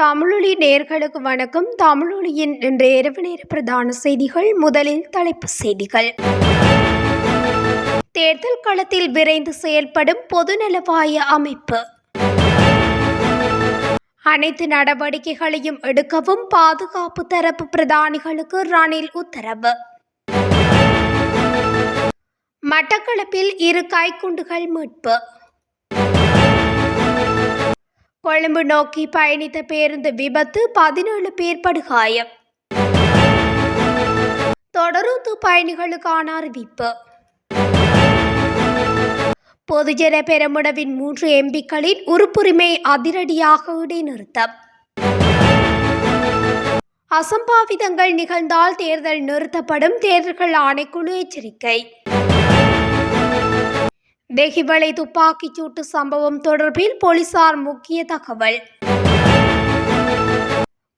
தமிழொலி நேர்களுக்கு வணக்கம். தமிழொலியின் இன்று இரவு நேர பிரதான செய்திகள் முதலில் தலைப்பு செய்திகள். தேர்தல் களத்தில் விரைந்து செயல்படும் பொதுநலவாய அமைப்பு. அனைத்து நடவடிக்கைகளையும் எடுக்கவும் பாதுகாப்பு தரப்பு பிரதானிகளுக்கு ரணில் உத்தரவு. மட்டக்களப்பில் இரு கைக்குண்டுகள் மீட்பு. கொழும்பு நோக்கி பயணித்த பேருந்து விபத்து பதினேழு பேர் படுகாயம். தொடருந்து பயணிகளுக்கான அறிவிப்பு. பொதுஜன பெருமுடவின் மூன்று எம்பிக்களின் உறுப்புரிமை அதிரடியாக இடைநிறுத்தம். அசம்பாவிதங்கள் நிகழ்ந்தால் தேர்தல் நிறுத்தப்படும் தேர்தல்கள் ஆணைக்குழு எச்சரிக்கை. வெகிவளை துப்பாக்கிச் சூட்டு சம்பவம் தொடர்பில் போலீசார் முக்கிய தகவல்.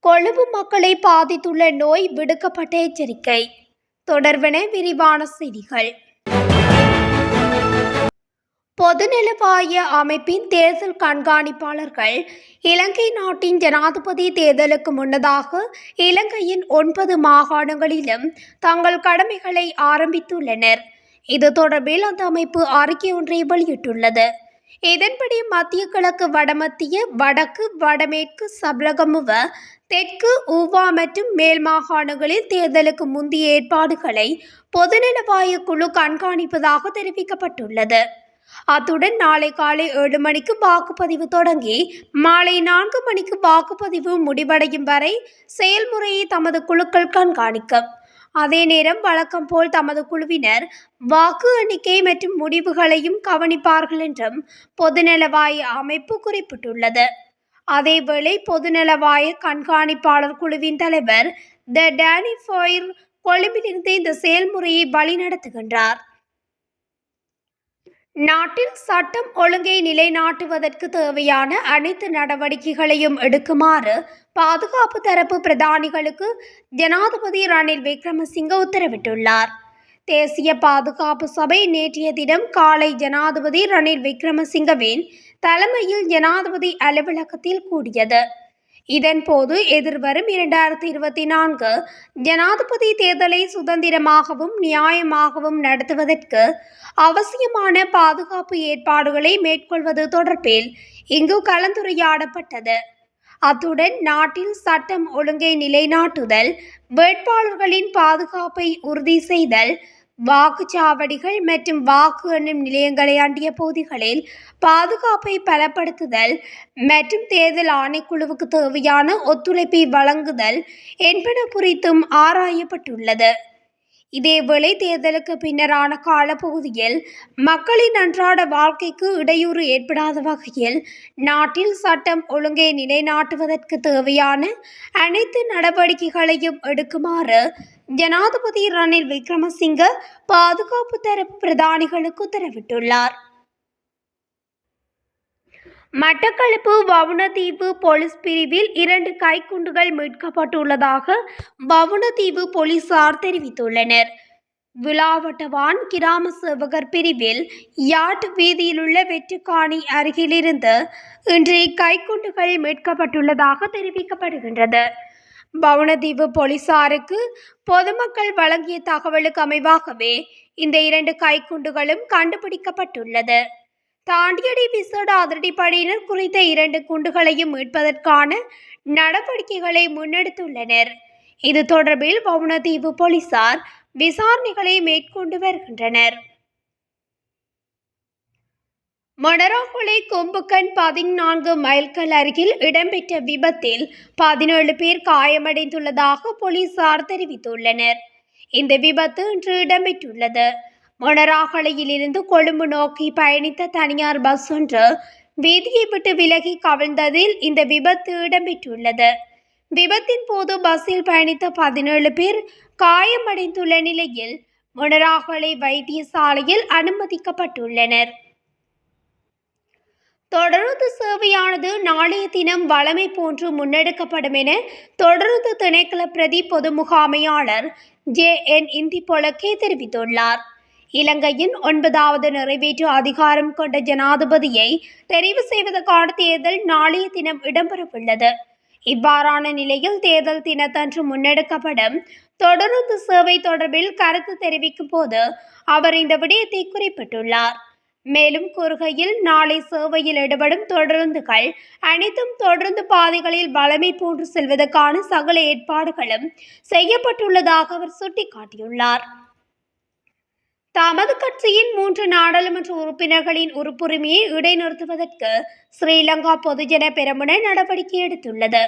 கொழும்பு மக்களை பாதித்துள்ள நோய் விடுக்கப்பட்ட எச்சரிக்கை. தொடர்பென விரிவான செய்திகள். பொதுநலவாய அமைப்பின் தேர்தல் கண்காணிப்பாளர்கள் இலங்கை நாட்டின் ஜனாதிபதி தேர்தலுக்கு முன்னதாக இலங்கையின் ஒன்பது மாகாணங்களிலும் தங்கள் கடமைகளை ஆரம்பித்துள்ளனர். இது தொடர்பில் அந்த அமைப்பு அறிக்கை ஒன்றை வெளியிட்டுள்ளது. இதன்படி மத்திய கிழக்கு வடமத்திய வடக்கு வடமேற்கு சபலகமுவ தெற்கு ஊவா மற்றும் மேல் மாகாணங்களில் தேர்தலுக்கு முந்தைய ஏற்பாடுகளை பொதுநலவாய குழு கண்காணிப்பதாக தெரிவிக்கப்பட்டுள்ளது. அத்துடன் நாளை காலை ஏழு மணிக்கு வாக்குப்பதிவு தொடங்கி மாலை நான்கு மணிக்கு வாக்குப்பதிவு முடிவடையும் வரை செயல்முறையை தமது குழுக்கள் கண்காணிக்கும். அதே நேரம் வழக்கம் போல் தமது குழுவினர் வாக்கு எண்ணிக்கை மற்றும் முடிவுகளையும் கவனிப்பார்கள் என்றும் பொதுநலவாய அமைப்பு குறிப்பிட்டுள்ளது. அதேவேளை பொதுநலவாய கண்காணிப்பாளர் குழுவின் தலைவர் த டேனி ஃபோயர் கொழும்பிலிருந்து இந்த செயல்முறையை வழிநடத்துகின்றார். நாட்டில் சட்டம் ஒழுங்கை நிலைநாட்டுவதற்கு தேவையான அனைத்து நடவடிக்கைகளையும் எடுக்குமாறு பாதுகாப்பு தரப்பு பிரதானிகளுக்கு ஜனாதிபதி ரணில் விக்ரமசிங்க உத்தரவிட்டுள்ளார். தேசிய பாதுகாப்பு சபை நேற்றைய தினம் காலை ஜனாதிபதி ரணில் விக்ரமசிங்கவின் தலைமையில் ஜனாதிபதி அலுவலகத்தில் கூடியது. இதன்போது எதிர்வரும் இரண்டாயிரத்தி இருபத்தி நான்கு ஜனாதிபதி தேர்தலை சுதந்திரமாகவும் நியாயமாகவும் நடத்துவதற்கு அவசியமான பாதுகாப்பு ஏற்பாடுகளை மேற்கொள்வது தொடர்பில் இங்கு கலந்துரையாடப்பட்டது. அத்துடன் நாட்டில் சட்டம் ஒழுங்கை நிலைநாட்டுதல் வேட்பாளர்களின் பாதுகாப்பை உறுதி செய்தல் வாக்குச்சாவடிகள் மற்றும் வாக்கு எண்ணும் நிலையங்களை அண்டிய பகுதிகளில் பாதுகாப்பை பலப்படுத்துதல் மற்றும் தேர்தல் ஆணைக்குழுவுக்கு தேவையான ஒத்துழைப்பை வழங்குதல் என்பன குறித்தும் ஆராயப்பட்டுள்ளது. இதேவேளை தேர்தலுக்கு பின்னரான காலப்பகுதியில் மக்களின் அன்றாட வாழ்க்கைக்கு இடையூறு ஏற்படாத வகையில் நாட்டில் சட்டம் ஒழுங்கை நிலைநாட்டுவதற்கு தேவையான அனைத்து நடவடிக்கைகளையும் எடுக்குமாறு ஜனாதிபதி ரணில் விக்ரமசிங்க பாதுகாப்பு தரப்பு பிரதானிகளுக்கு உத்தரவிட்டுள்ளார். மட்டக்களப்பு வவுணதீவு போலீஸ் பிரிவில் இரண்டு கைக்குண்டுகள் மீட்கப்பட்டுள்ளதாக வவுணதீவு போலீசார் தெரிவித்துள்ளனர். விழாவட்டவான் கிராம சேவகர் பிரிவில் யாட் வீதியிலுள்ள வெற்றுக்காணி அருகிலிருந்து இன்று கைக்குண்டுகள் மீட்கப்பட்டுள்ளதாக தெரிவிக்கப்படுகின்றது. பவுனதீவு போலீசாருக்கு பொதுமக்கள் வழங்கிய தகவலுக்கு அமைவாகவே இந்த இரண்டு கைக்குண்டுகளும் கண்டுபிடிக்கப்பட்டுள்ளது. தாண்டியடி விசேட அதிரடிப்படையினர் குறித்த இரண்டு குண்டுகளையும் மீட்பதற்கான நடவடிக்கைகளை முன்னெடுத்துள்ளனர். இது தொடர்பில் வவுணதீவு போலீசார் விசாரணைகளை மேற்கொண்டு வருகின்றனர். மணராம்புளை கொம்புக்கன் பதினான்கு மைல்கள் அருகில் இடம்பெற்ற விபத்தில் பதினேழு பேர் காயமடைந்துள்ளதாக போலீசார் தெரிவித்துள்ளனர். இந்த விபத்து இன்று இடம்பெற்றுள்ளது. மணராகலையிலிருந்து கொழும்பு நோக்கி பயணித்த தனியார் பஸ் ஒன்று வீதியை விட்டு விலகி கவிழ்ந்ததில் இந்த விபத்து இடம்பெற்றுள்ளது. விபத்தின் போது பஸ்ஸில் பயணித்த பதினேழு பேர் காயமடைந்துள்ள நிலையில் மொனராகலை வைத்தியசாலையில் அனுமதிக்கப்பட்டுள்ளனர். தொடருந்து சேவையானது நாளைய தினம் வளமை போன்று முன்னெடுக்கப்படும் என தொடருந்து திணைக்கள பிரதி பொது முகாமையாளர் ஜே என் இந்தி பொலக்கே தெரிவித்துள்ளார். இலங்கையின் ஒன்பதாவது நிறைவேற்று அதிகாரம் கொண்ட ஜனாதிபதியை தெரிவு செய்வதற்கான தேர்தல் நாளைய தினம் இடம்பெறவுள்ளது. இவ்வாறான நிலையில் தேர்தல் தினத்தன்று முன்னெடுக்கப்படும் தொடருந்து சேவை தொடர்பில் கருத்து தெரிவிக்கும் போது அவர் இந்த விடயத்தை குறிப்பிட்டுள்ளார். மேலும் கூறுகையில் நாளை சேவையில் ஈடுபடும் தொடருந்துகள் அனைத்தும் தொடர்ந்து பாதைகளில் வளமை போன்று செல்வதற்கான சகல ஏற்பாடுகளும் செய்யப்பட்டுள்ளதாக அவர் சுட்டிக்காட்டியுள்ளார். தமது கட்சியின் மூன்று நாடாளுமன்ற உறுப்பினர்களின் உறுப்புரிமையை இடைநிறுத்துவதற்கு ஸ்ரீலங்கா பொதுஜன பெரமுன நடவடிக்கை எடுத்துள்ளது.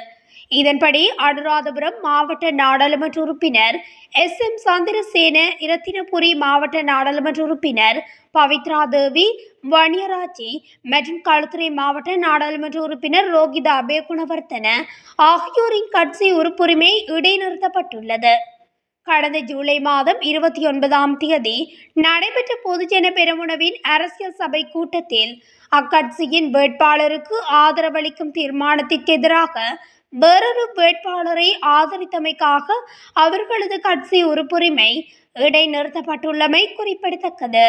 இதன்படி அனுராதபுரம் மாவட்ட நாடாளுமன்ற உறுப்பினர் எஸ். எம். சந்திரசேன இரத்தினபுரி மாவட்ட நாடாளுமன்ற உறுப்பினர் பவித்ரா தேவி வணியராஜி மற்றும் களுத்துறை மாவட்ட நாடாளுமன்ற உறுப்பினர் ரோகிதா அபேகுணவர்த்தன ஆகியோரின் கட்சி உறுப்புரிமை இடைநிறுத்தப்பட்டுள்ளது. கடந்த ஜூலை மாதம் இருபத்தி ஒன்பதாம் தேதி நடைபெற்ற பொதுஜன பெருமுனவின் அரசியல் சபை கூட்டத்தில் அக்கட்சியின் வேட்பாளருக்கு ஆதரவளிக்கும் தீர்மானத்திற்கு எதிராக வேறொரு வேட்பாளரை ஆதரித்தமைக்காக அவர்களது கட்சி உறுப்புரிமை இடைநிறுத்தப்பட்டுள்ளமை குறிப்பிடத்தக்கது.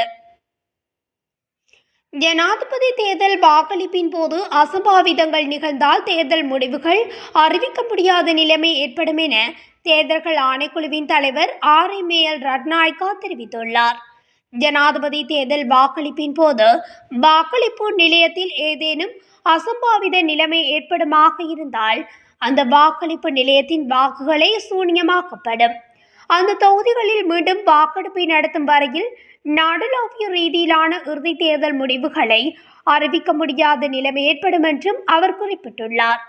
ஜனாதிபதி தேர்தல் வாக்களிப்பின் போது அசம்பாவிதங்கள் நிகழ்ந்தால் தேர்தல் முடிவுகள் அறிவிக்க முடியாத நிலைமை ஏற்படும் என தேர்தல்கள் ஆணைக்குழுவின் தலைவர் ஆர் எம் எல் ரட்நாயக்கா தெரிவித்துள்ளார். ஜனாதிபதி தேர்தல் வாக்களிப்பின் போது வாக்களிப்பு நிலையத்தில் ஏதேனும் அசம்பாவித நிலைமை ஏற்படுமாக இருந்தால் அந்த வாக்களிப்பு நிலையத்தின் வாக்குகளே சூன்யமாக்கப்படும். அந்த தொகுதிகளில் மீண்டும் வாக்கெடுப்பை நடத்தும் வரையில் நாடளாவிய ரீதியிலான இறுதி தேர்தல் முடிவுகளை அறிவிக்க முடியாத நிலைமை ஏற்படும் என்றும் அவர் குறிப்பிட்டுள்ளார்.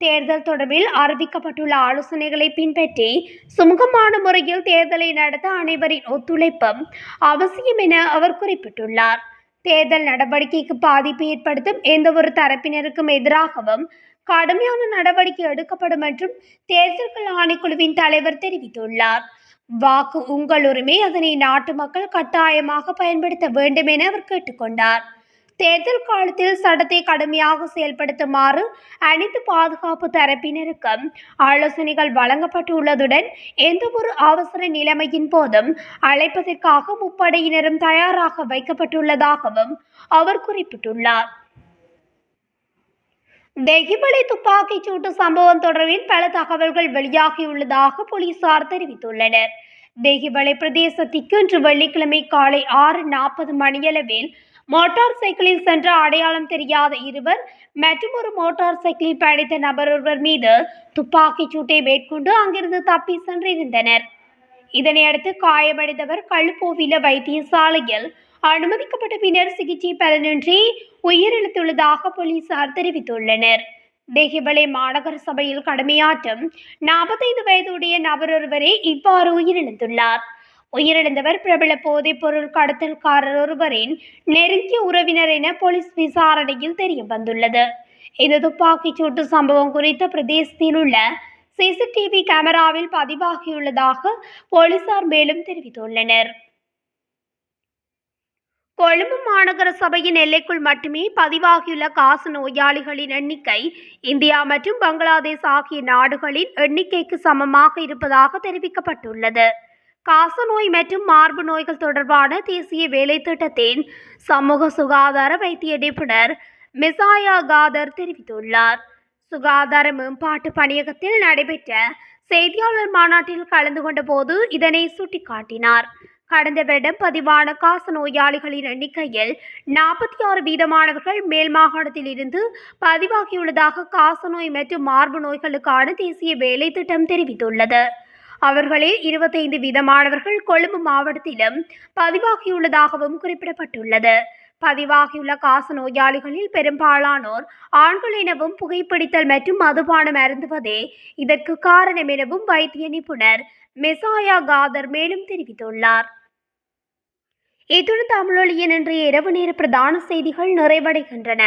தேர்தல் தொடர்பில் அறிவிக்கப்பட்டுள்ள ஆலோசனைகளை பின்பற்றி சுமூகமான முறையில் தேர்தலை நடத்த அனைவரின் ஒத்துழைப்பும் அவசியம் என அவர் குறிப்பிட்டுள்ளார். தேர்தல் நடவடிக்கைக்கு பாதிப்பு ஏற்படுத்தும் எந்தவொரு தரப்பினருக்கும் எதிராகவும் கடுமையான நடவடிக்கை எடுக்கப்படும் என்றும் தேர்தல்கள் ஆணைக்குழுவின் தலைவர் தெரிவித்துள்ளார். வாக்கு உங்கள் உரிமை அதனை நாட்டு மக்கள் கட்டாயமாக பயன்படுத்த வேண்டும் என அவர் கேட்டுக்கொண்டார். தேர்தல் காலத்தில் சட்டத்தை கடுமையாக செயல்படுத்துமாறு அனைத்து பாதுகாப்பு தரப்பினருக்கும் ஆலோசனைகள் வழங்கப்பட்டுள்ளதுடன் எந்தவொரு அவசர நிலைமையின் போதும் அழைப்பதற்காக முப்படையினரும் தயாராக வைக்கப்பட்டுள்ளதாகவும் அவர் குறிப்பிட்டுள்ளார். தெஹிபலி துப்பாக்கிச் சூட்டு சம்பவம் தொடர்பில் பல தகவல்கள் வெளியாகியுள்ளதாக போலீசார் தெரிவித்துள்ளனர். தெஹிபலை பிரதேசத்திற்கு இன்று வெள்ளிக்கிழமை காலை ஆறு நாற்பது மணியளவில் மோட்டார் சைக்கிளில் சென்ற அடையாளம் தெரியாத இருவர் மற்றும் ஒரு மோட்டார் சைக்கிளில் பயணித்த நபர் ஒருவர் மீது துப்பாக்கிச் சூட்டை மேற்கொண்டு அங்கிருந்து தப்பி சென்றிருந்தனர். இதனையடுத்து காயமடைந்தவர் கழுப்போவில வைத்தியசாலையில் அனுமதிக்கப்பட்ட பின்னர் சிகிச்சை பலனின்றி உயிரிழந்துள்ளதாக போலீசார் தெரிவித்துள்ளனர். தேகிபலை மாநகர சபையில் கடமையாற்றும் நாற்பத்தைந்து வயதுடைய நபர் ஒருவரே இவ்வாறு உயிரிழந்துள்ளார். உயிரிழந்தவர் பிரபல போதைப் பொருள் கடத்தல்காரர் ஒருவரின் நெருங்கிய உறவினர் என போலீஸ் விசாரணையில் தெரிய வந்துள்ளது. இந்த துப்பாக்கிச் சூட்டு சம்பவம் குறித்த பிரதேசத்தில் உள்ள சிசிடிவி கேமராவில் பதிவாகியுள்ளதாக போலீசார் மேலும் தெரிவித்துள்ளனர். கொழும்பு மாநகர சபையின் எல்லைக்குள் மட்டுமே பதிவாகியுள்ள காசு நோயாளிகளின் எண்ணிக்கை இந்தியா மற்றும் பங்களாதேஷ் ஆகிய நாடுகளின் எண்ணிக்கைக்கு சமமாக இருப்பதாக தெரிவிக்கப்பட்டுள்ளது. காசநோய் மற்றும் மார்பு நோய்கள் தொடர்பான தேசிய வேலை திட்டத்தின் சமூக சுகாதார வைத்திய நிபுணர் மிசாயா காதர் தெரிவித்துள்ளார். சுகாதார மேம்பாட்டு பணியகத்தில் நடைபெற்ற செய்தியாளர் மாநாட்டில் கலந்து கொண்ட போது இதனை சுட்டிக்காட்டினார். கடந்த வருடம் பதிவான காச நோயாளிகளின் எண்ணிக்கையில் நாற்பத்தி ஆறு வீதமானவர்கள் மேல் மாகாணத்தில் இருந்து பதிவாகியுள்ளதாக காசநோய் மற்றும் மார்பு நோய்களுக்கான தேசிய வேலை திட்டம் தெரிவித்துள்ளது. அவர்களில் இருபத்தைந்து வீதமானவர்கள் கொழும்பு மாவட்டத்திலும் பதிவாகியுள்ளதாகவும் குறிப்பிடப்பட்டுள்ளது. பதிவாகியுள்ள காச நோயாளிகளில் பெரும்பாலானோர் ஆண்கள் எனவும் புகைப்பிடித்தல் மற்றும் மதுபானம் அருந்துவதே இதற்கு காரணம் எனவும் வைத்திய நிபுணர் மெசாயா காதர் மேலும் தெரிவித்துள்ளார். இத்துடன் தமிழொலியின் இன்றைய இரவு நேர பிரதான செய்திகள் நிறைவடைகின்றன.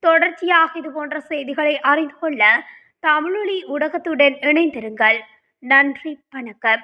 தொடர்ச்சியாக இது போன்ற செய்திகளை அறிந்து கொள்ள தமிழொலி ஊடகத்துடன் இணைந்திருங்கள். நன்றி வணக்கம்.